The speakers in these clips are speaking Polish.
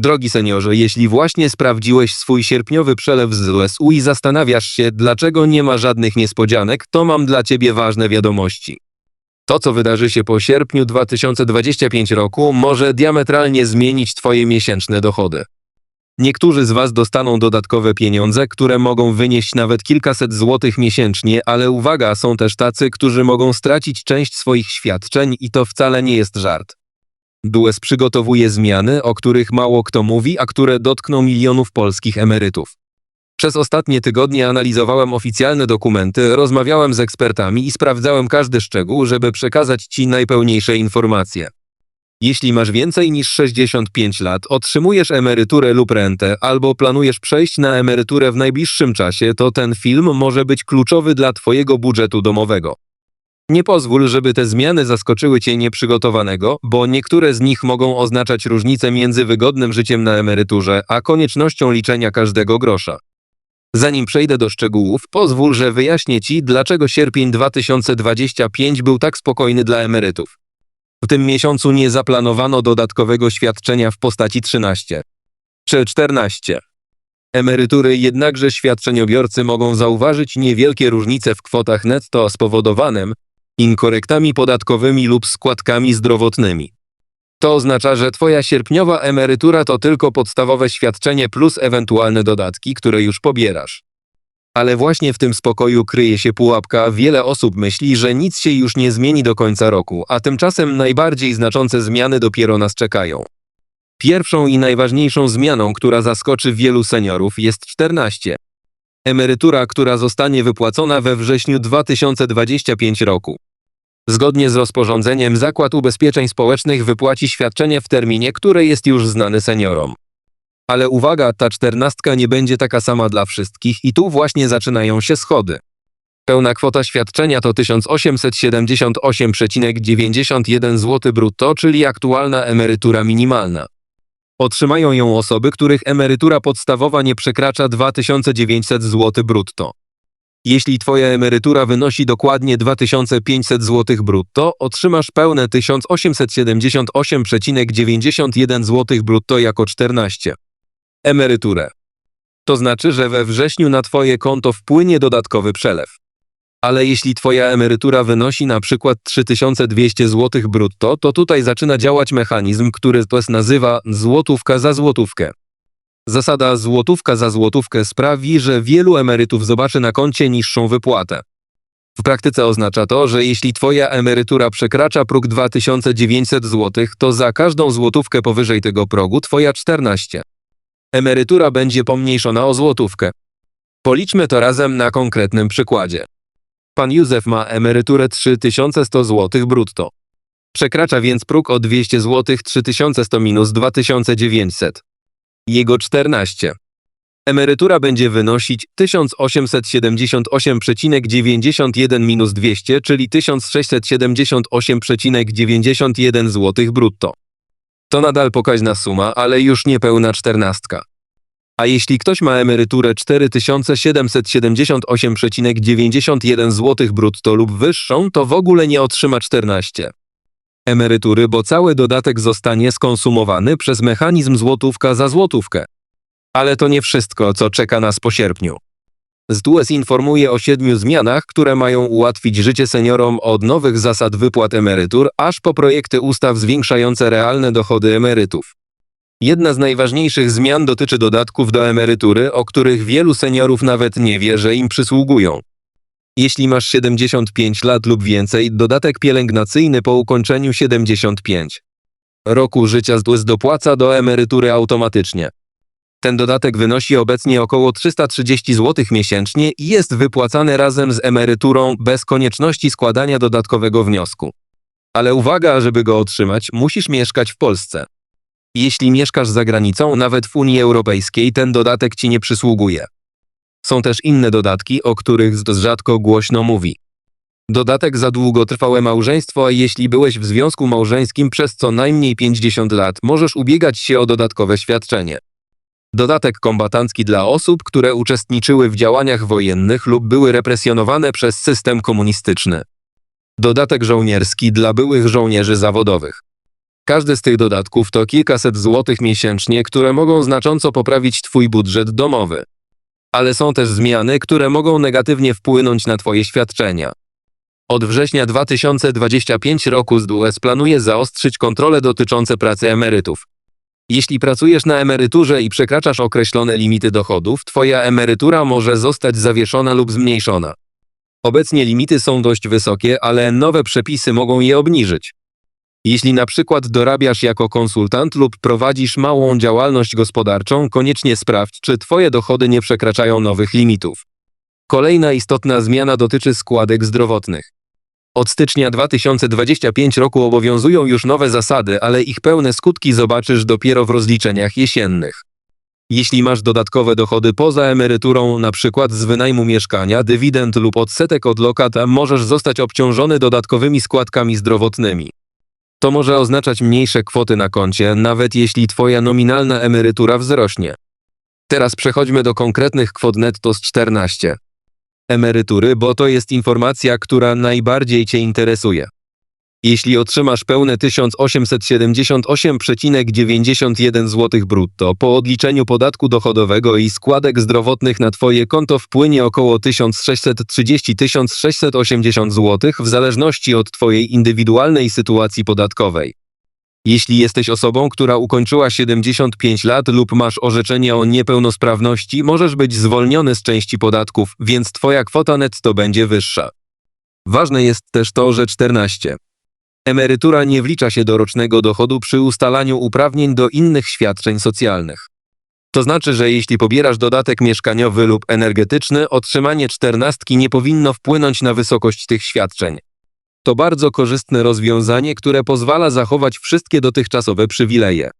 Drogi seniorze, jeśli właśnie sprawdziłeś swój sierpniowy przelew z USU i zastanawiasz się, dlaczego nie ma żadnych niespodzianek, to mam dla ciebie ważne wiadomości. To, co wydarzy się po sierpniu 2025 roku, może diametralnie zmienić twoje miesięczne dochody. Niektórzy z Was dostaną dodatkowe pieniądze, które mogą wynieść nawet kilkaset złotych miesięcznie, ale uwaga, są też tacy, którzy mogą stracić część swoich świadczeń i to wcale nie jest żart. Dues przygotowuje zmiany, o których mało kto mówi, a które dotkną milionów polskich emerytów. Przez ostatnie tygodnie analizowałem oficjalne dokumenty, rozmawiałem z ekspertami i sprawdzałem każdy szczegół, żeby przekazać Ci najpełniejsze informacje. Jeśli masz więcej niż 65 lat, otrzymujesz emeryturę lub rentę, albo planujesz przejść na emeryturę w najbliższym czasie, to ten film może być kluczowy dla Twojego budżetu domowego. Nie pozwól, żeby te zmiany zaskoczyły Cię nieprzygotowanego, bo niektóre z nich mogą oznaczać różnicę między wygodnym życiem na emeryturze, a koniecznością liczenia każdego grosza. Zanim przejdę do szczegółów, pozwól, że wyjaśnię Ci, dlaczego sierpień 2025 był tak spokojny dla emerytów. W tym miesiącu nie zaplanowano dodatkowego świadczenia w postaci 13 czy 14 emerytury, jednakże świadczeniobiorcy mogą zauważyć niewielkie różnice w kwotach netto spowodowanym inkorektami podatkowymi lub składkami zdrowotnymi. To oznacza, że Twoja sierpniowa emerytura to tylko podstawowe świadczenie plus ewentualne dodatki, które już pobierasz. Ale właśnie w tym spokoju kryje się pułapka. Wiele osób myśli, że nic się już nie zmieni do końca roku, a tymczasem najbardziej znaczące zmiany dopiero nas czekają. Pierwszą i najważniejszą zmianą, która zaskoczy wielu seniorów, jest 14. Emerytura, która zostanie wypłacona we wrześniu 2025 roku. Zgodnie z rozporządzeniem Zakład Ubezpieczeń Społecznych wypłaci świadczenie w terminie, które jest już znane seniorom. Ale uwaga, ta czternastka nie będzie taka sama dla wszystkich i tu właśnie zaczynają się schody. Pełna kwota świadczenia to 1878,91 zł brutto, czyli aktualna emerytura minimalna. Otrzymają ją osoby, których emerytura podstawowa nie przekracza 2900 zł brutto. Jeśli Twoja emerytura wynosi dokładnie 2500 zł brutto, otrzymasz pełne 1878,91 zł brutto jako 14 emeryturę. To znaczy, że we wrześniu na Twoje konto wpłynie dodatkowy przelew. Ale jeśli Twoja emerytura wynosi na przykład 3200 zł brutto, to tutaj zaczyna działać mechanizm, który to nazywa złotówka za złotówkę. Zasada złotówka za złotówkę sprawi, że wielu emerytów zobaczy na koncie niższą wypłatę. W praktyce oznacza to, że jeśli Twoja emerytura przekracza próg 2900 zł, to za każdą złotówkę powyżej tego progu Twoja 14 emerytura będzie pomniejszona o złotówkę. Policzmy to razem na konkretnym przykładzie. Pan Józef ma emeryturę 3100 zł brutto. Przekracza więc próg o 200 zł 3100 minus 2900. Jego 14. Emerytura będzie wynosić 1878,91 minus 200, czyli 1678,91 zł brutto. To nadal pokaźna suma, ale już niepełna czternastka. A jeśli ktoś ma emeryturę 4778,91 zł brutto lub wyższą, to w ogóle nie otrzyma 14 emerytury, bo cały dodatek zostanie skonsumowany przez mechanizm złotówka za złotówkę. Ale to nie wszystko, co czeka nas po sierpniu. ZDUS informuje o siedmiu zmianach, które mają ułatwić życie seniorom od nowych zasad wypłat emerytur, aż po projekty ustaw zwiększające realne dochody emerytów. Jedna z najważniejszych zmian dotyczy dodatków do emerytury, o których wielu seniorów nawet nie wie, że im przysługują. Jeśli masz 75 lat lub więcej, dodatek pielęgnacyjny po ukończeniu 75 roku życia ZDUS dopłaca do emerytury automatycznie. Ten dodatek wynosi obecnie około 330 zł miesięcznie i jest wypłacany razem z emeryturą bez konieczności składania dodatkowego wniosku. Ale uwaga, żeby go otrzymać, musisz mieszkać w Polsce. Jeśli mieszkasz za granicą, nawet w Unii Europejskiej, ten dodatek ci nie przysługuje. Są też inne dodatki, o których rzadko głośno mówi. Dodatek za długotrwałe małżeństwo, a jeśli byłeś w związku małżeńskim przez co najmniej 50 lat, możesz ubiegać się o dodatkowe świadczenie. Dodatek kombatancki dla osób, które uczestniczyły w działaniach wojennych lub były represjonowane przez system komunistyczny. Dodatek żołnierski dla byłych żołnierzy zawodowych. Każdy z tych dodatków to kilkaset złotych miesięcznie, które mogą znacząco poprawić Twój budżet domowy. Ale są też zmiany, które mogą negatywnie wpłynąć na Twoje świadczenia. Od września 2025 roku ZUS planuje zaostrzyć kontrole dotyczące pracy emerytów. Jeśli pracujesz na emeryturze i przekraczasz określone limity dochodów, Twoja emerytura może zostać zawieszona lub zmniejszona. Obecnie limity są dość wysokie, ale nowe przepisy mogą je obniżyć. Jeśli na przykład dorabiasz jako konsultant lub prowadzisz małą działalność gospodarczą, koniecznie sprawdź, czy Twoje dochody nie przekraczają nowych limitów. Kolejna istotna zmiana dotyczy składek zdrowotnych. Od stycznia 2025 roku obowiązują już nowe zasady, ale ich pełne skutki zobaczysz dopiero w rozliczeniach jesiennych. Jeśli masz dodatkowe dochody poza emeryturą, np. z wynajmu mieszkania, dywidend lub odsetek od lokata, możesz zostać obciążony dodatkowymi składkami zdrowotnymi. To może oznaczać mniejsze kwoty na koncie, nawet jeśli Twoja nominalna emerytura wzrośnie. Teraz przechodźmy do konkretnych kwot netto z 14 emerytury, bo to jest informacja, która najbardziej Cię interesuje. Jeśli otrzymasz pełne 1878,91 zł brutto, po odliczeniu podatku dochodowego i składek zdrowotnych na Twoje konto wpłynie około 1630-1680 zł w zależności od Twojej indywidualnej sytuacji podatkowej. Jeśli jesteś osobą, która ukończyła 75 lat lub masz orzeczenie o niepełnosprawności, możesz być zwolniony z części podatków, więc Twoja kwota netto będzie wyższa. Ważne jest też to, że 14. Emerytura nie wlicza się do rocznego dochodu przy ustalaniu uprawnień do innych świadczeń socjalnych. To znaczy, że jeśli pobierasz dodatek mieszkaniowy lub energetyczny, otrzymanie czternastki nie powinno wpłynąć na wysokość tych świadczeń. To bardzo korzystne rozwiązanie, które pozwala zachować wszystkie dotychczasowe przywileje.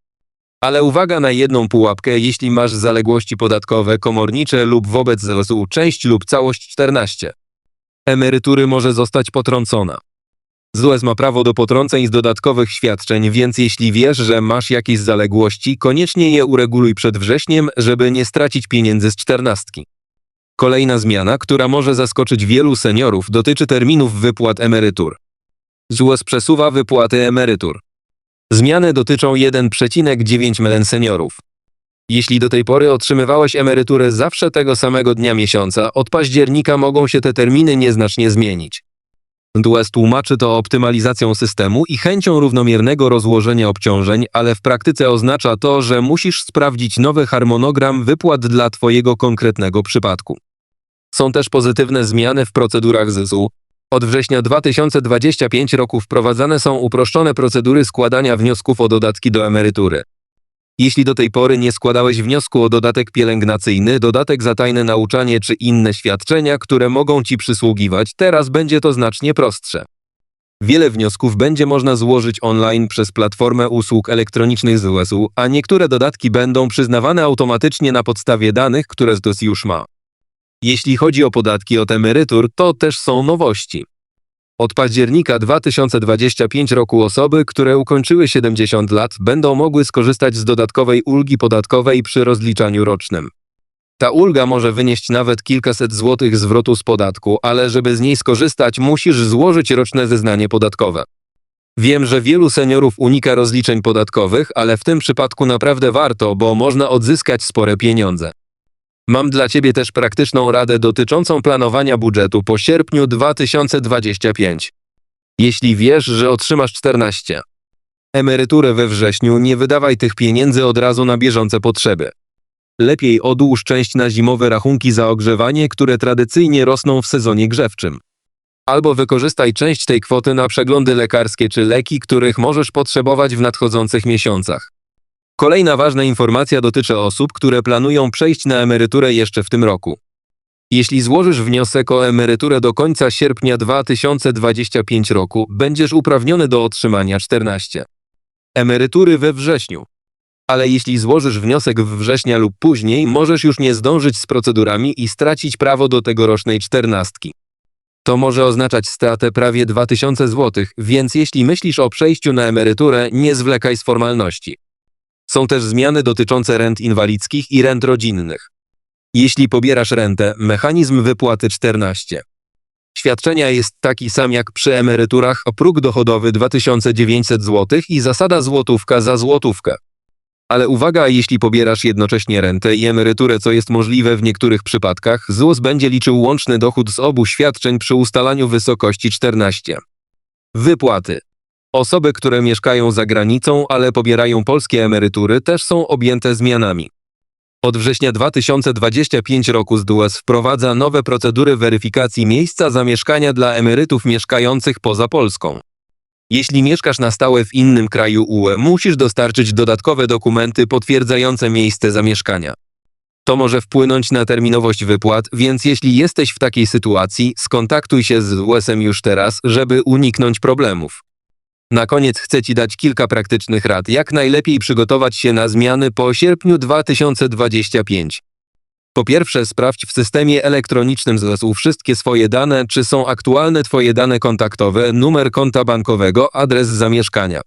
Ale uwaga na jedną pułapkę, jeśli masz zaległości podatkowe, komornicze lub wobec ZUS-u część lub całość 14. Emerytury może zostać potrącona. ZUS ma prawo do potrąceń z dodatkowych świadczeń, więc jeśli wiesz, że masz jakieś zaległości, koniecznie je ureguluj przed wrześniem, żeby nie stracić pieniędzy z czternastki. Kolejna zmiana, która może zaskoczyć wielu seniorów, dotyczy terminów wypłat emerytur. ZUS przesuwa wypłaty emerytur. Zmiany dotyczą 1,9 mln seniorów. Jeśli do tej pory otrzymywałeś emeryturę zawsze tego samego dnia miesiąca, od października mogą się te terminy nieznacznie zmienić. DUS tłumaczy to optymalizacją systemu i chęcią równomiernego rozłożenia obciążeń, ale w praktyce oznacza to, że musisz sprawdzić nowy harmonogram wypłat dla Twojego konkretnego przypadku. Są też pozytywne zmiany w procedurach ZUS-u. Od września 2025 roku wprowadzane są uproszczone procedury składania wniosków o dodatki do emerytury. Jeśli do tej pory nie składałeś wniosku o dodatek pielęgnacyjny, dodatek za tajne nauczanie czy inne świadczenia, które mogą Ci przysługiwać, teraz będzie to znacznie prostsze. Wiele wniosków będzie można złożyć online przez platformę usług elektronicznych ZUS-u, a niektóre dodatki będą przyznawane automatycznie na podstawie danych, które ZUS już ma. Jeśli chodzi o podatki od emerytur, to też są nowości. Od października 2025 roku osoby, które ukończyły 70 lat, będą mogły skorzystać z dodatkowej ulgi podatkowej przy rozliczaniu rocznym. Ta ulga może wynieść nawet kilkaset złotych zwrotu z podatku, ale żeby z niej skorzystać, musisz złożyć roczne zeznanie podatkowe. Wiem, że wielu seniorów unika rozliczeń podatkowych, ale w tym przypadku naprawdę warto, bo można odzyskać spore pieniądze. Mam dla Ciebie też praktyczną radę dotyczącą planowania budżetu po sierpniu 2025. Jeśli wiesz, że otrzymasz 14 emeryturę we wrześniu, nie wydawaj tych pieniędzy od razu na bieżące potrzeby. Lepiej odłóż część na zimowe rachunki za ogrzewanie, które tradycyjnie rosną w sezonie grzewczym. Albo wykorzystaj część tej kwoty na przeglądy lekarskie czy leki, których możesz potrzebować w nadchodzących miesiącach. Kolejna ważna informacja dotyczy osób, które planują przejść na emeryturę jeszcze w tym roku. Jeśli złożysz wniosek o emeryturę do końca sierpnia 2025 roku, będziesz uprawniony do otrzymania 14 emerytury we wrześniu. Ale jeśli złożysz wniosek w września lub później, możesz już nie zdążyć z procedurami i stracić prawo do tegorocznej czternastki. To może oznaczać stratę prawie 2000 zł, więc jeśli myślisz o przejściu na emeryturę, nie zwlekaj z formalności. Są też zmiany dotyczące rent inwalidzkich i rent rodzinnych. Jeśli pobierasz rentę, mechanizm wypłaty 14 Świadczenia jest taki sam jak przy emeryturach, próg dochodowy 2900 zł i zasada złotówka za złotówkę. Ale uwaga, jeśli pobierasz jednocześnie rentę i emeryturę, co jest możliwe w niektórych przypadkach, ZUS będzie liczył łączny dochód z obu świadczeń przy ustalaniu wysokości 14. Wypłaty. Osoby, które mieszkają za granicą, ale pobierają polskie emerytury, też są objęte zmianami. Od września 2025 roku ZDUS wprowadza nowe procedury weryfikacji miejsca zamieszkania dla emerytów mieszkających poza Polską. Jeśli mieszkasz na stałe w innym kraju UE, musisz dostarczyć dodatkowe dokumenty potwierdzające miejsce zamieszkania. To może wpłynąć na terminowość wypłat, więc jeśli jesteś w takiej sytuacji, skontaktuj się z US-em już teraz, żeby uniknąć problemów. Na koniec chcę Ci dać kilka praktycznych rad, jak najlepiej przygotować się na zmiany po sierpniu 2025. Po pierwsze, sprawdź w systemie elektronicznym ZUS-u wszystkie swoje dane, czy są aktualne Twoje dane kontaktowe, numer konta bankowego, adres zamieszkania.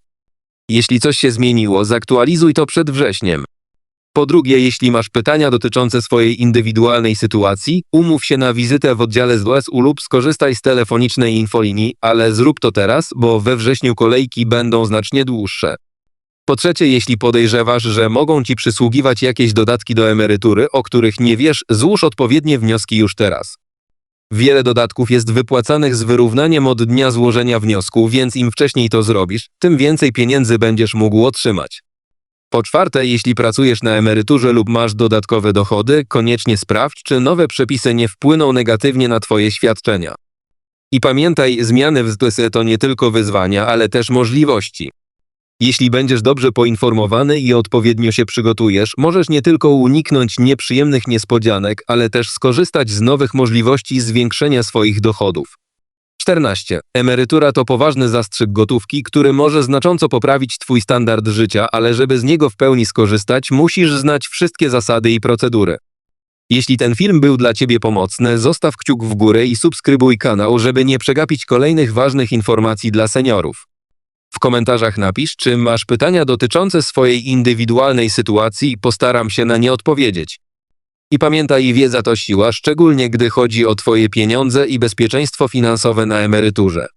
Jeśli coś się zmieniło, zaktualizuj to przed wrześniem. Po drugie, jeśli masz pytania dotyczące swojej indywidualnej sytuacji, umów się na wizytę w oddziale ZUS-u lub skorzystaj z telefonicznej infolinii, ale zrób to teraz, bo we wrześniu kolejki będą znacznie dłuższe. Po trzecie, jeśli podejrzewasz, że mogą ci przysługiwać jakieś dodatki do emerytury, o których nie wiesz, złóż odpowiednie wnioski już teraz. Wiele dodatków jest wypłacanych z wyrównaniem od dnia złożenia wniosku, więc im wcześniej to zrobisz, tym więcej pieniędzy będziesz mógł otrzymać. Po czwarte, jeśli pracujesz na emeryturze lub masz dodatkowe dochody, koniecznie sprawdź, czy nowe przepisy nie wpłyną negatywnie na Twoje świadczenia. I pamiętaj, zmiany w ZUS-ie to nie tylko wyzwania, ale też możliwości. Jeśli będziesz dobrze poinformowany i odpowiednio się przygotujesz, możesz nie tylko uniknąć nieprzyjemnych niespodzianek, ale też skorzystać z nowych możliwości zwiększenia swoich dochodów. 14. Emerytura to poważny zastrzyk gotówki, który może znacząco poprawić Twój standard życia, ale żeby z niego w pełni skorzystać, musisz znać wszystkie zasady i procedury. Jeśli ten film był dla Ciebie pomocny, zostaw kciuk w górę i subskrybuj kanał, żeby nie przegapić kolejnych ważnych informacji dla seniorów. W komentarzach napisz, czy masz pytania dotyczące swojej indywidualnej sytuacji, postaram się na nie odpowiedzieć. I pamiętaj, wiedza to siła, szczególnie gdy chodzi o Twoje pieniądze i bezpieczeństwo finansowe na emeryturze.